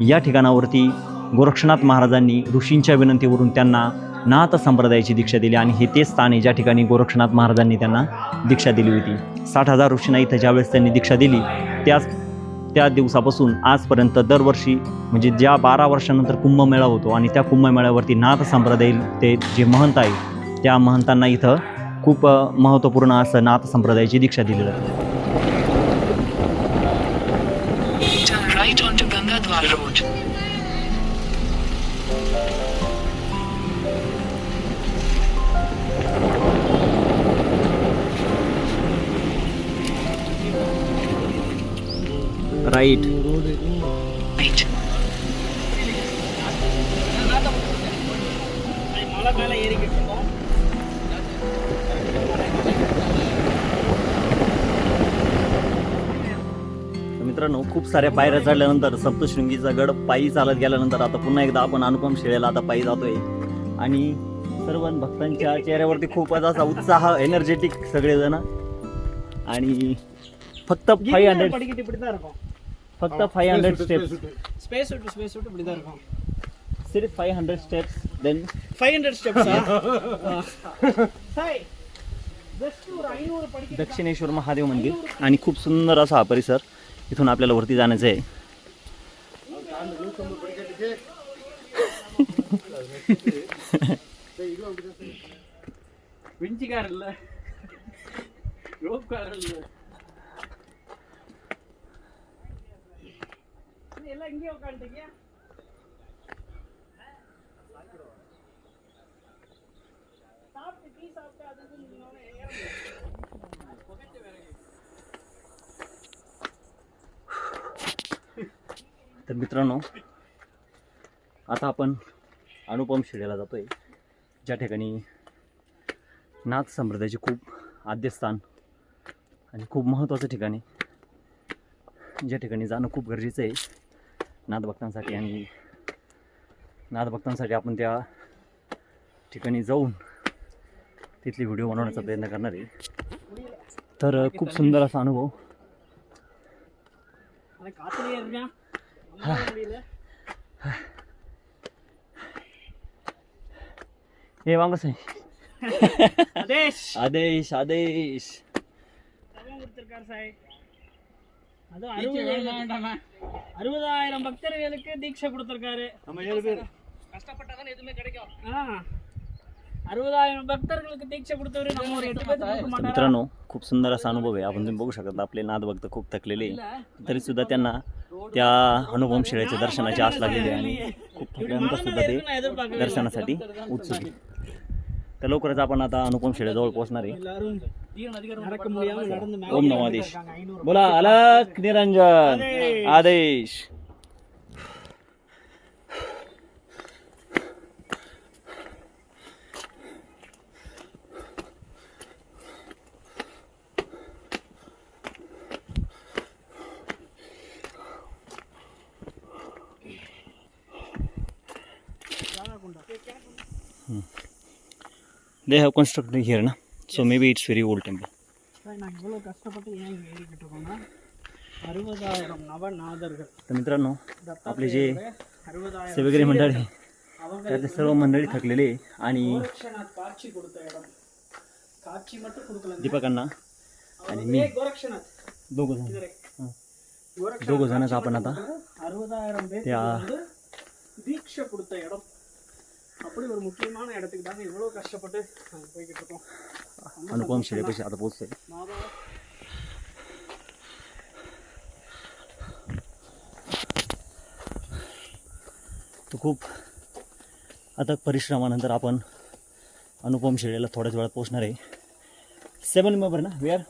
या ठिकाणावरती गोरक्षनाथ महाराजांनी ऋषींच्या विनंतीवरून त्यांना नाथ संप्रदायाची दीक्षा दिली आणि हे तेच स्थान आहे ज्या ठिकाणी गोरक्षनाथ महाराजांनी त्यांना दीक्षा दिली होती. साठ हजार ऋषींना इथं ज्यावेळेस त्यांनी दीक्षा दिली त्याच त्या दिवसापासून आजपर्यंत दरवर्षी म्हणजे ज्या बारा वर्षानंतर कुंभमेळा होतो आणि त्या कुंभमेळ्यावरती नाथ संप्रदाय ते जे महंत आहे त्या महंतांना इथं खूप महत्त्वपूर्ण असं नाथ संप्रदायाची दीक्षा दिली जाते. Road. Right. खूप साऱ्या पायऱ्या चढल्यानंतर सप्तशृंगीचा गड पायी चालत गेल्यानंतर आता पुन्हा एकदा आपण अनुपम शिळेला आता पायी जातोय आणि सर्व भक्तांच्या चेहऱ्यावरती खूपच असा उत्साह एनर्जेटिक सगळेजण आणि फक्त फाईव्ह हंड्रेड படிக்கிட்டு இப்படி தான் இருக்கும் फक्त फाईव्ह हंड्रेड स्टेप्स ஸ்பேஸ் விட்டு ஸ்பேஸ் விட்டு இப்படி தான் இருக்கும் सिर्फ five hundred steps then five hundred ஸ்டெப்ஸா Sai just ஒரு ஐநூறு படிக்க दक्षिणेश्वर महादेव मंदिर आणि खूप सुंदर असा हा परिसर इथून आपल्याला वरती जाण्याचं आहे. तर मित्रांनो आता आपण अनुपम शिड्याला जातो आहे ज्या ठिकाणी नाथ संप्रदायाचे खूप आद्यस्थान आणि खूप महत्त्वाचं ठिकाणी ज्या ठिकाणी जाणं खूप गरजेचं आहे. नाथ भक्तांसाठी आणि नाथ भक्तांसाठी आपण त्या ठिकाणी जाऊन तिथली व्हिडिओ बनवण्याचा प्रयत्न करणार आहे. तर खूप सुंदर असा अनुभव. ஏ வாங்க சார் அதேஷ் அதேஷ் அதேஷ் அறுபதாயிரம் பக்தர்களுக்கு தீட்சை கொடுத்துருக்காரு. நம்ம ஏழு பேர். கஷ்டப்பட்டாதான் எதுவுமே கிடைக்கும். அறுபதாயிரம் பக்தர்களுக்கு தீட்சை கொடுத்தவரு நம்ம ஒரு எட்டு பேர் மாட்டாரோ? खूप सुंदर असा अनुभव आहे. आपण तुम्ही बघू शकता आपले नादभक्त खूप थकलेले तरी सुद्धा त्यांना त्या अनुभव शिळ्याच्या दर्शनाची आस लागलेली आणि खूप थकल्यानंतर सुद्धा ते दर्शनासाठी उत्सुक तर लवकरच आपण आता अनुपम शेळ्याजवळ पोहोचणार आहे. ओम नमादेश बोला अलक निरंजन. आदेश. Hmm. They have constructed here, na? So maybe it's very old temple. तर मित्रांनो आपले जे सेवेकरी मंडळी त्यातले सर्व मंडळी थकलेले आणि दीपकांना आणि मी दोघ जण दोघ जणच आपण आता त्या दीक्षा அப்படி ஒரு முக்கியமான இடத்துக்கு தாங்க இவ்வளவு கஷ்டப்பட்டு நாங்க போய்கிட்டு இருக்கோம் अनुपम शिळेपाशी आता पोहोचतोय மாதா तो खूप आता परिश्रमानंतर आपण अनुपम शिळेला थोड्याच वेळात पोहोचणार आहे सेवन मेंबर ना वी आर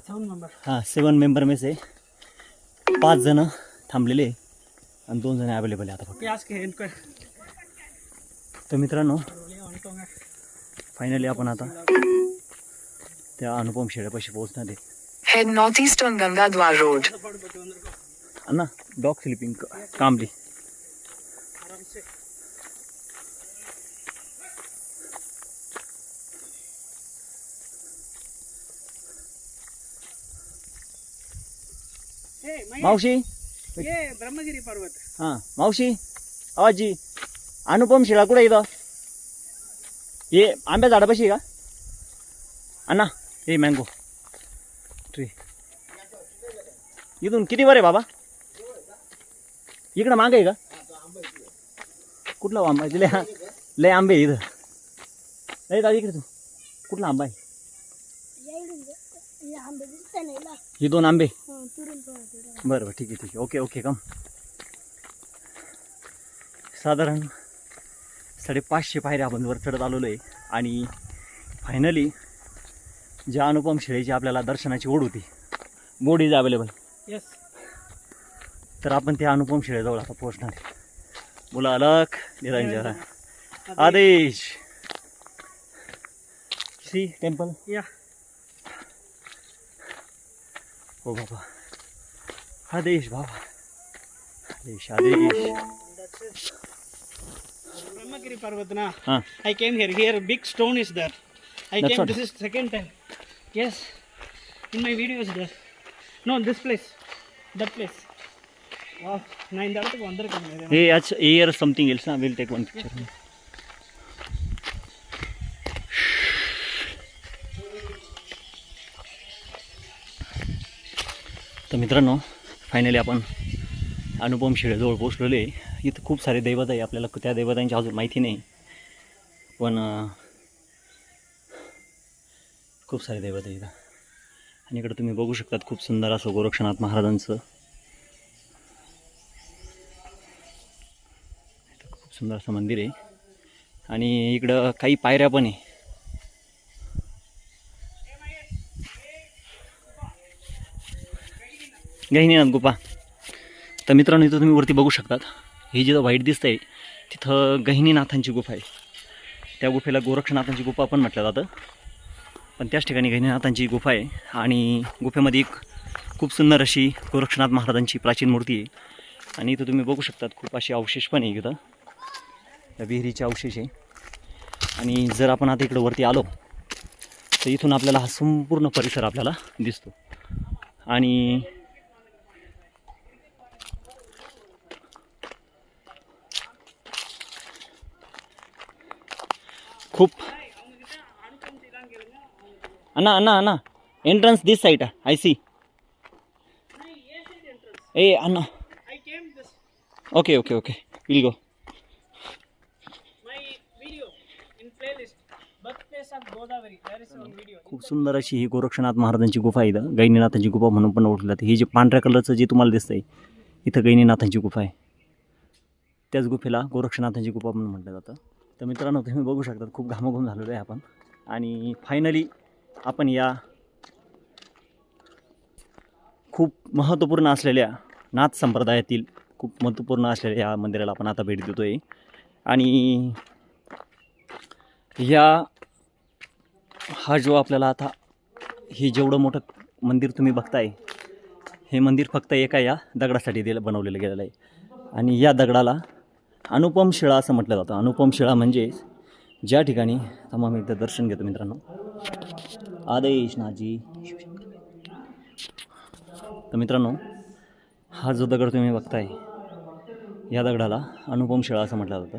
செவன் மெம்பர் हां सेवन मेंबर मेस आहे पाच जण थांबलेले आहे आणि दोन जण अवेलेबल आहे आता फक्त யாஸ்க்கு எனக்கு तर मित्रांनो फायनली आपण आता त्या अनुपम शेळ्यापाशी पोहोचणार आहे. Head north eastern Gangadwar road ना डॉग स्लिपिंग कामली मावशी? ब्रह्मगिरी पर्वत. हां मावशी? आवाजी अनुपम शिळा कुठे इथं ये आंब्या झाडापाशी आहे का अण्णा हे मँगो ट्री इथून किती वर आहे बाबा इकडं मागं आहे का कुठला आंबा आहे लय लय आंबे आहे इथं लय दादा इकडे तू कुठला आंबा आहे ही दोन आंबे बरं बरं ठीक आहे ठीक आहे ओके ओके कम साधारण साडेपाचशे पायऱ्या आपण वर चढत आलेलो आहे. आणि फायनली ज्या अनुपम शिळेची आपल्याला दर्शनाची ओढ होती बोर्ड इज अवेलेबल येस तर आपण त्या अनुपम शिळेजवळ आता पोहोचणार आहे. बोला अलक निरंजन. आदेश. See temple. या. हो बाबा. आदेश बाबा. आदेश आदेश. Brahmagiri Parvatana. Huh. I came here. Here, big stone is there. I That's came. What? This is second time. Yes, in my videos there. No, this place, that place. Wow, nine that wonder come. Hey, that's here something else. I will take one picture. Yes. तर मित्रांनो finally आपण अनुपम शिळे जवळ पोचलेले इथं खूप सारे दैवत आहे आपल्याला त्या दैवतांची अजून माहिती नाही. पण खूप सारे दैवत आहे इथं. आणि इकडं तुम्ही बघू शकतात खूप सुंदर असं गोरक्षनाथ महाराजांचं. इथं खूप सुंदर असं मंदिर आहे. आणि इकडं काही पायऱ्या पण आहे. गहिनीनाथ गुफा तर मित्रांनो इथं तुम्ही वरती बघू शकतात. ही जिथं व्हाईट दिसतंय तिथं गहिनीनाथांची गुफा आहे. त्या गुफेला गोरक्षनाथांची गुफा पण म्हटलं जातं. पण त्याच ठिकाणी गहिनीनाथांची गुफा आहे आणि गुफेमध्ये एक खूप सुंदर अशी गोरक्षनाथ महाराजांची प्राचीन मूर्ती आहे. आणि इथं तुम्ही बघू शकतात खूप असे अवशेष पण आहे इथं. त्या विहिरीचे अवशेष आहे. आणि जर आपण आता इकडं वरती आलो तर इथून आपल्याला हा संपूर्ण परिसर आपल्याला दिसतो. आणि खूप. अण्णा अण्णा अण्णा. Entrance this side I see a Anna. Okay okay okay will go खूप सुंदर अशी ही गोरक्षनाथ महाराजांची गुफा आहे इथं. गैनीनाथांची गुफा म्हणून पण ओळखली जाते. ही जे पांढऱ्या कलरचं जे तुम्हाला दिसतंय इथं गैनीनाथांची गुफा आहे. त्याच गुफेला गोरक्षनाथांची गुफा म्हणून म्हटलं जातं. तर मित्रांनो तुम्ही बघू शकतात खूप घामाघूम झालेलो आहे आपण. आणि फायनली आपण या खूप महत्त्वपूर्ण असलेल्या नाथ संप्रदायातील खूप महत्त्वपूर्ण असलेल्या या मंदिराला आपण आता भेट देतो आहे आणि या हा जो आपल्याला आता हे जेवढं मोठं मंदिर तुम्ही बघताय हे मंदिर फक्त एका या दगडासाठी दिलं बनवलेलं गेलेलं आहे. आणि या दगडाला अनुपम शिळा असं म्हटलं जातं अनुपम शिळा म्हणजे ज्या ठिकाणी थांबा मी एकदा दर्शन घेतो मित्रांनो आदेश नाजी तर मित्रांनो हा जो दगड तुम्ही बघताय या दगडाला अनुपम शिळा असं म्हटलं जातं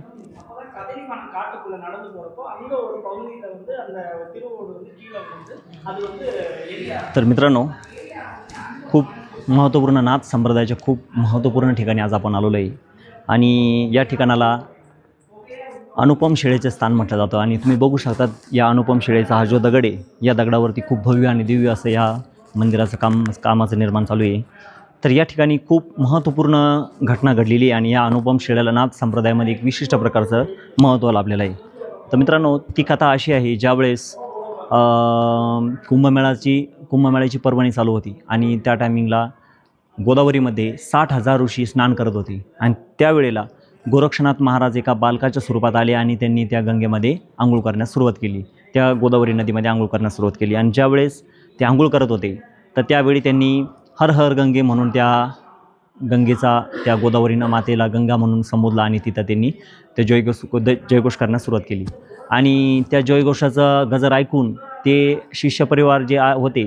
கதலிவான காட்டுக்குள்ள நடந்து போறப்போ அங்க ஒரு பகுதியில வந்து அந்த திருவோடு வந்து கீழே வந்து அது வந்து எரியா तर मित्रांनो खूप महत्त्वपूर्ण नाथ संप्रदायाच्या खूप महत्त्वपूर्ण ठिकाणी आज आपण आलेलो आहे आणि या ठिकाणाला अनुपम शिळेचे स्थान म्हटलं जातं. आणि तुम्ही बघू शकतात या अनुपम शिळेचा हा जो दगड आहे या दगडावरती खूप भव्य आणि दिव्य असं या मंदिराचं काम कामाचं निर्माण चालू आहे. तर या ठिकाणी खूप महत्त्वपूर्ण घटना घडलेली आहे आणि या अनुपम शिळेला नाथ संप्रदायामध्ये एक विशिष्ट प्रकारचं महत्त्व लाभलेलं आहे. तर मित्रांनो ती कथा अशी आहे ज्यावेळेस कुंभमेळाची कुंभमेळ्याची पर्वणी चालू होती आणि त्या टायमिंगला गोदावरीमध्ये साठ हजार ऋषी स्नान करत होते. आणि त्यावेळेला गोरक्षनाथ महाराज एका बालकाच्या स्वरूपात आले आणि त्यांनी त्या गंगेमध्ये आंघोळ करण्यास सुरुवात केली. त्या गोदावरी नदीमध्ये आंघोळ करण्यास सुरुवात केली. आणि ज्यावेळेस ते आंघोळ करत होते तर त्यावेळी त्यांनी हर हर गंगे म्हणून त्या गंगेचा त्या गोदावरीनं मातेला गंगा म्हणून संबोधला आणि तिथं त्यांनी ते जयघोष जयघोष करण्यास सुरुवात केली. आणि त्या जयघोषाचा गजर ऐकून ते शिष्य परिवार जे आ- होते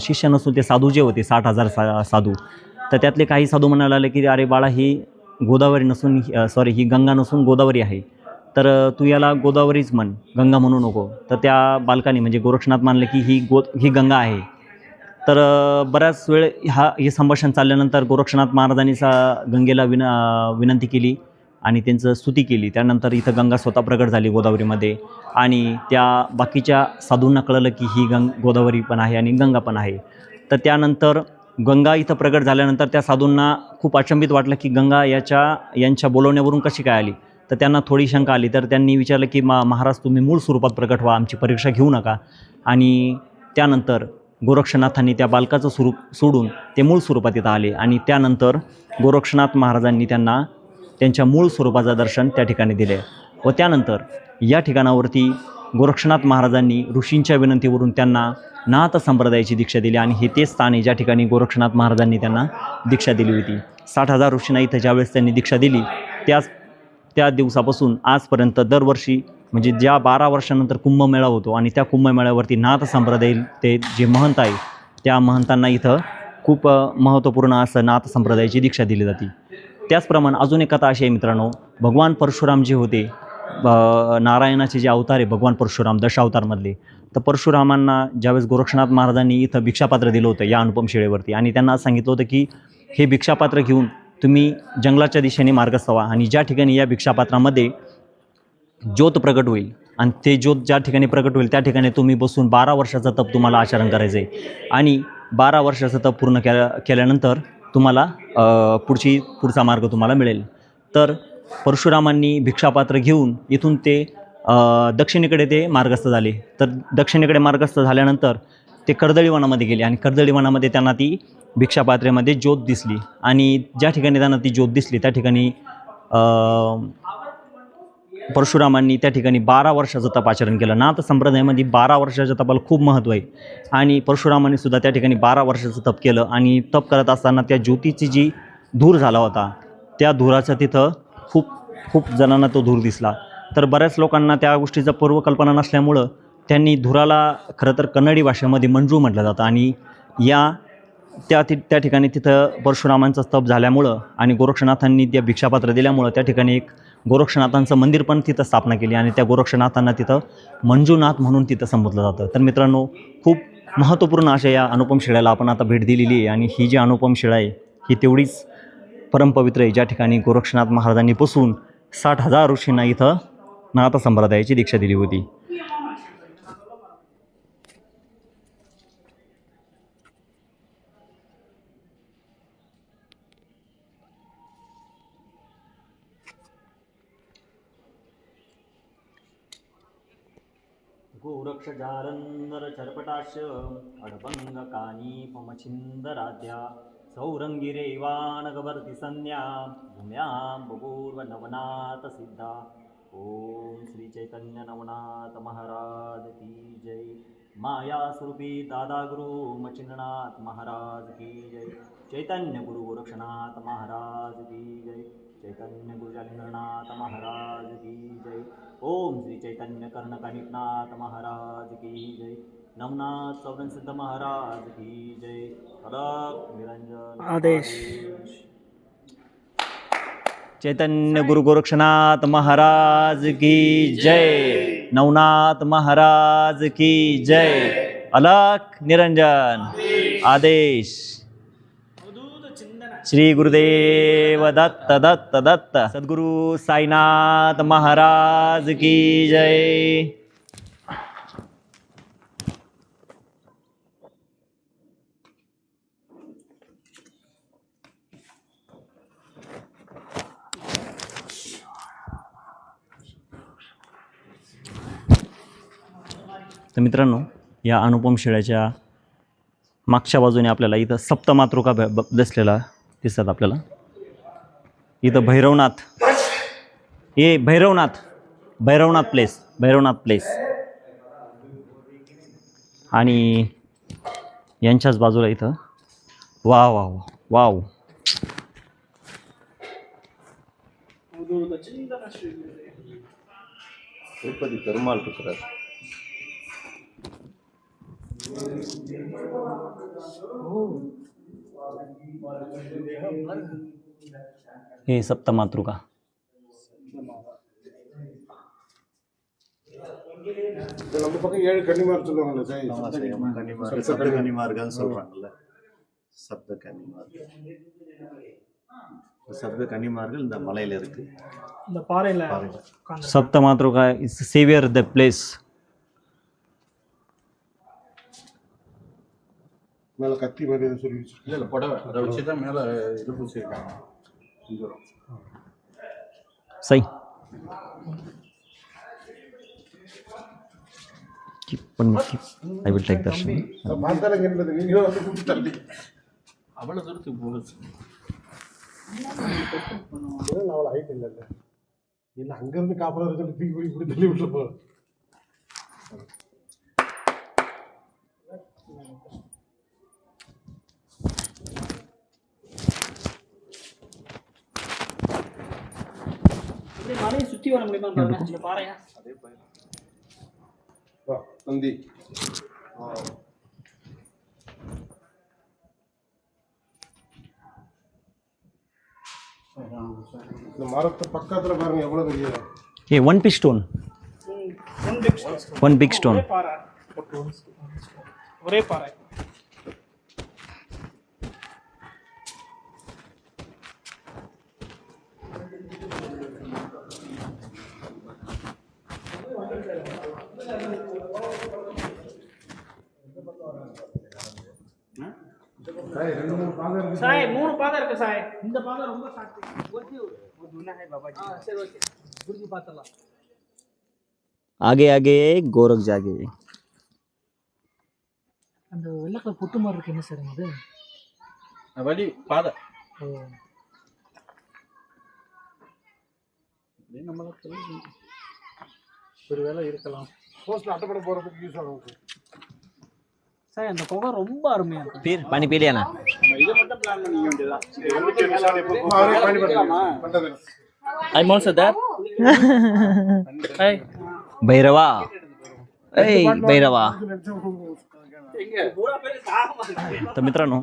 शिष्य नसून ते साधू जे होते साठ हजार सा साधू तर त्यातले काही साधू म्हणायला लागले की अरे बाळा ही गोदावरी नसून सॉरी ही गंगा नसून गोदावरी आहे. तर तू याला गोदावरीच म्हण गंगा म्हणू नको. तर त्या बालकाने म्हणजे गोरक्षनाथ मानले की ही गो ही गंगा आहे. तर बऱ्याच वेळ हा हे संभाषण चालल्यानंतर गोरक्षनाथ महाराजांनी सा गंगेला विन विनंती केली. आणि त्यांचं स्तुती केली. त्यानंतर इथं गंगा स्वतः प्रकट झाली गोदावरीमध्ये. आणि त्या बाकीच्या साधूंना कळलं की ही गंग गोदावरी पण आहे आणि गंगा पण आहे. तर त्यानंतर गंगा इथं प्रकट झाल्यानंतर त्या साधूंना खूप अचंबित वाटलं की गंगा याच्या यांच्या बोलवण्यावरून कशी काय आली? तर त्यांना थोडी शंका आली. तर त्यांनी विचारलं की मा महाराज तुम्ही मूळ स्वरूपात प्रकट व्हा आमची परीक्षा घेऊ नका. आणि त्यानंतर गोरक्षनाथांनी त्या बालकाचं स्वरूप सोडून ते मूळ स्वरूपात इथं आले. आणि त्यानंतर गोरक्षनाथ महाराजांनी त्यांना त्यांच्या मूळ स्वरूपाचं दर्शन त्या ठिकाणी दिले. व त्यानंतर या ठिकाणावरती गोरक्षनाथ महाराजांनी ऋषींच्या विनंतीवरून त्यांना नाथ संप्रदायाची दीक्षा दिली आणि हे ते स्थान आहे ज्या ठिकाणी गोरक्षनाथ महाराजांनी त्यांना दीक्षा दिली होती. साठ हजार ऋषींना इथं ज्यावेळेस त्यांनी दीक्षा दिली त्याच त्या दिवसापासून आजपर्यंत दरवर्षी म्हणजे ज्या बारा वर्षानंतर कुंभमेळा होतो आणि त्या कुंभमेळ्यावरती नाथ संप्रदाय ते जे महंत आहे त्या महंतांना इथं खूप महत्त्वपूर्ण असं नाथ संप्रदायाची दीक्षा दिली जाते. त्याचप्रमाणे अजून एक कथा अशी आहे मित्रांनो भगवान परशुराम जे होते नारायणाचे जे अवतार आहे भगवान परशुराम दशावतारमधले तर परशुरामांना ज्यावेळेस गोरक्षनाथ महाराजांनी इथं भिक्षापात्र दिलं होतं या अनुपम शिळेवरती आणि त्यांना सांगितलं होतं की हे भिक्षापात्र घेऊन तुम्ही जंगलाच्या दिशेने मार्गस्थ व्हा आणि ज्या ठिकाणी या भिक्षापात्रामध्ये ज्योत प्रगट होईल आणि ते ज्योत ज्या ठिकाणी प्रगट होईल त्या ठिकाणी तुम्ही बसून बारा वर्षाचं तप तुम्हाला आचरण करायचं आहे आणि बारा वर्षाचं तप पूर्ण केल्या केल्यानंतर तुम्हाला पुढची पुढचा मार्ग तुम्हाला मिळेल. तर परशुरामांनी भिक्षापात्र घेऊन इथून ते दक्षिणेकडे ते मार्गस्थ झाले. तर दक्षिणेकडे मार्गस्थ झाल्यानंतर ते कर्दळीवनामध्ये गेले आणि कर्दळीवनामध्ये त्यांना ती भिक्षापात्रेमध्ये ज्योत दिसली. आणि ज्या ठिकाणी त्यांना ती ज्योत दिसली त्या ठिकाणी परशुरामांनी त्या ठिकाणी बारा वर्षाचं तप आचरण केलं. नाथ संप्रदायामध्ये बारा वर्षाच्या तपाला खूप महत्त्व आहे. आणि परशुरामांनी सुद्धा त्या ठिकाणी बारा वर्षाचं तप केलं आणि तप करत असताना त्या ज्योतीची जी धूर झाला होता त्या धुराचं तिथं खूप खूप जणांना तो धूर दिसला. तर बऱ्याच लोकांना त्या गोष्टीचा पूर्वकल्पना नसल्यामुळं त्यांनी धुराला खरं तर कन्नडी भाषेमध्ये मंजू म्हटलं जातं. आणि या त्या ति त्या ठिकाणी तिथं परशुरामांचा स्तप झाल्यामुळं आणि गोरक्षनाथांनी त्या भिक्षापात्र दिल्यामुळं त्या ठिकाणी एक गोरक्षनाथांचं मंदिर पण तिथं स्थापना केली आणि त्या गोरक्षनाथांना तिथं मंजूनाथ म्हणून तिथं संबोधलं जातं. तर मित्रांनो खूप महत्त्वपूर्ण अशा या अनुपम शिळ्याला आपण आता भेट दिलेली आहे आणि ही जी अनुपम शिळा आहे ही तेवढीच परमपवित्र आहे. ज्या ठिकाणी गोरक्षनाथ महाराजांनी बसून साठ हजार ऋषींना इथं नाथ संप्रदायाची दीक्षा दिली होती. गोरक्षजारंदर चरपटाश अडभंग कानीपमछिंदराद्या सौरंगिरेवानगवर्ति संज्ञा भूम्यां बभूर्वनवनाथ सिद्धा ओम श्री चैतन्य नवनाथ महाराज की जय। माया स्वरूपी दादा गुरु मचिंद्रनाथ महाराज की जय। चैतन्य गुरु गोरक्षनाथ महाराज की जय। चैतन्य गुरु महाराज की जय। ओम श्री चैतन्य कर्णकनिकनाथ महाराज की जय। नवनाथ सौरन सिद्ध महाराज की जय। निरंजन आदेश. चैतन्य गुरु गोरक्षनाथ महाराज की जय। नवनाथ महाराज की जय। अलख निरंजन। आदेश। श्री गुरुदेव दत्त दत्त दत्त। सद्गुरु साईनाथ महाराज की जय। तर मित्रांनो या अनुपम शिळ्याच्या मागच्या बाजूने आपल्याला इथं सप्तमातृका ब ब- दिसलेला दिसतात आपल्याला. इथं भैरवनाथ. हे भैरवनाथ. भैरवनाथ प्लेस भैरवनाथ प्लेस आणि यांच्याच बाजूला इथं. वा वा वा वाव हे सप्तमातृका இது நம்ம பக்கம் ஏழு கன்னிமார் சொல்லுவாங்கல்ல சார் ஆமா சார், ஆமா, கன்னிமார்க், சப்த கன்னிமார்கன்னு சொல்றாங்கல்ல சப்த கன்னிமார்கள் இந்த சப்த கன்னிமார்கள் இந்த மலையில இருக்கு இந்த பாறையில் பாருங்க Saptamatrika is saviour the place மேலே கத்தி மாதிரி எதுவும் சொல்லி இல்லை இல்லை புடவை. அதை வச்சு தான் மேலே இது பூசிருக்காங்க சை. கீப் பண்ணு keep I will take darshan தள்ளி. அவ்வளோ தூரத்துக்கு போகுது அவ்வளோ ஹைட் இல்லை இல்லை அங்கேருந்து காப்பதாக தூக்கி போய் இப்படி தள்ளி விட்டு போகிறோம் சுத்தி வர முடியுமா? பாறையா நந்தி இந்த மரத்து பக்கத்துல பாருங்க எவ்வளவு பெரிய a one big stone one big stone one big stone ஒரே பாறை. மூணு பாதம் இருக்கு ஆகே ஆகே கோரக் ஜாகே. அந்த வெள்ளக்கல் பொட்டு மாதிரி இருக்கு. என்ன சார் அது? வழி பாதை. ஓ. நம்மளால் ஒருவேளை இருக்கலாம். போஸ்ட்ல அட்டைப்பட போகிறதுக்கு யூஸ் ஆகும். ना நம்ம இதை மட்டும் பிளான் பண்ணிக்க வேண்டியதான் அம்மா, அவரே பாணி பண்ணி- பண்ணது. I'm also there. Hi. Bhairahawa ऐ भैरवा तर मित्रांनो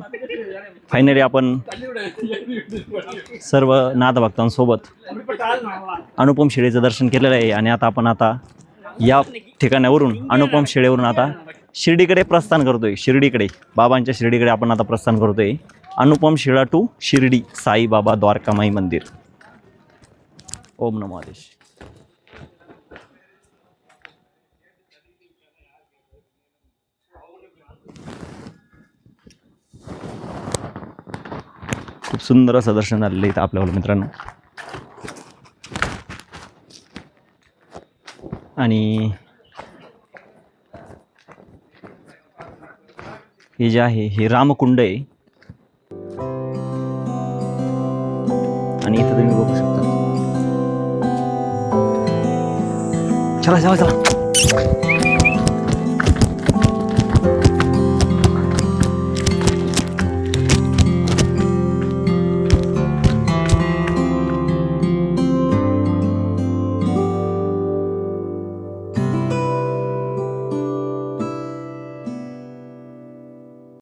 फायनली आपण सर्व नाथभक्तांसोबत अनुपम शिळेचं दर्शन केलेलं आहे आणि आता आपण आता या ठिकाणावरून अनुपम शिळेवरून आता शिर्डीकडे प्रस्थान करतोय. शिर्डीकडे. बाबांच्या शिर्डीकडे आपण आता प्रस्थान करतोय. अनुपम शिळा टू शिर्डी साईबाबा द्वारकामाई मंदिर. ओम नमो आदेश. खूप सुंदर असं दर्शन झालेलं आहे इथं आपल्या मित्रांनो. आणि हे जे आहे हे रामकुंड आहे आणि इथं तुम्ही बघू शकता चला चला चला